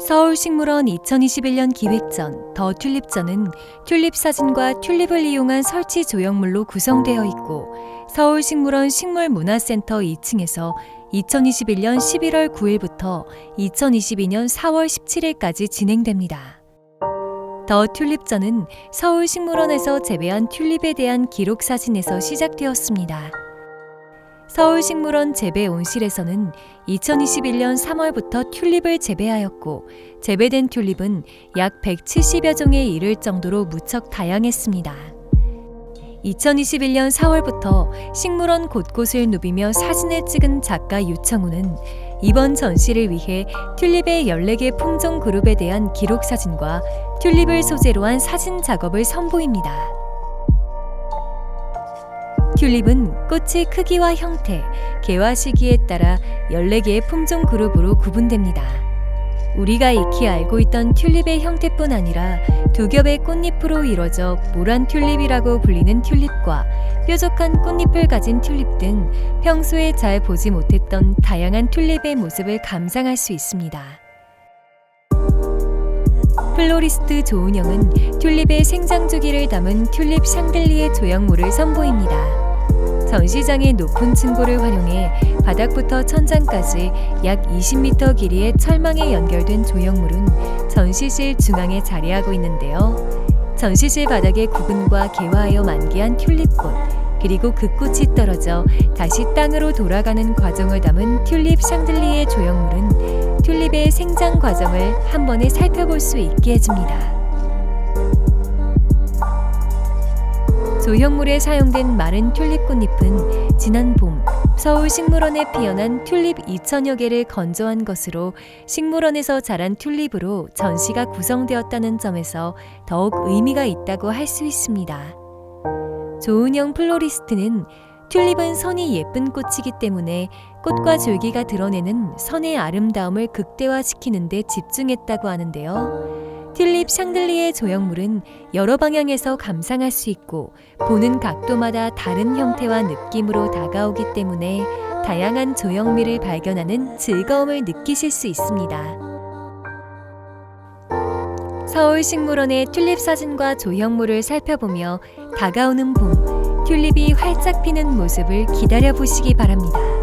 서울식물원 2021년 기획전 더 튤립전은 튤립 사진과 튤립을 이용한 설치 조형물로 구성되어 있고 서울식물원 식물문화센터 2층에서 2021년 11월 9일부터 2022년 4월 17일까지 진행됩니다. 더 튤립전은 서울식물원에서 재배한 튤립에 대한 기록 사진에서 시작되었습니다. 서울식물원 재배 온실에서는 2021년 3월부터 튤립을 재배하였고 재배된 튤립은 약 170여 종에 이를 정도로 무척 다양했습니다. 2021년 4월부터 식물원 곳곳을 누비며 사진을 찍은 작가 유청우는 이번 전시를 위해 튤립의 14개 품종 그룹에 대한 기록 사진과 튤립을 소재로 한 사진 작업을 선보입니다. 튤립은 꽃의 크기와 형태, 개화 시기에 따라 14개의 품종 그룹으로 구분됩니다. 우리가 익히 알고 있던 튤립의 형태뿐 아니라 두 겹의 꽃잎으로 이뤄져 모란 튤립이라고 불리는 튤립과 뾰족한 꽃잎을 가진 튤립 등 평소에 잘 보지 못했던 다양한 튤립의 모습을 감상할 수 있습니다. 플로리스트 조은영은 튤립의 생장 주기를 담은 튤립 샹들리의 조형물을 선보입니다. 전시장의 높은 층고를 활용해 바닥부터 천장까지 약 20m 길이의 철망에 연결된 조형물은 전시실 중앙에 자리하고 있는데요. 전시실 바닥에 구근과 개화하여 만개한 튤립꽃, 그리고 그 꽃이 떨어져 다시 땅으로 돌아가는 과정을 담은 튤립 샹들리의 조형물은 튤립의 생장 과정을 한 번에 살펴볼 수 있게 해줍니다. 조형물에 사용된 마른 튤립 꽃잎은 지난 봄 서울 식물원에 피어난 튤립 2천여 개를 건조한 것으로 식물원에서 자란 튤립으로 전시가 구성되었다는 점에서 더욱 의미가 있다고 할 수 있습니다. 조은영 플로리스트는 튤립은 선이 예쁜 꽃이기 때문에 꽃과 줄기가 드러내는 선의 아름다움을 극대화시키는 데 집중했다고 하는데요. 튤립 샹들리의 조형물은 여러 방향에서 감상할 수 있고 보는 각도마다 다른 형태와 느낌으로 다가오기 때문에 다양한 조형미를 발견하는 즐거움을 느끼실 수 있습니다. 서울식물원의 튤립 사진과 조형물을 살펴보며 다가오는 봄, 튤립이 활짝 피는 모습을 기다려 보시기 바랍니다.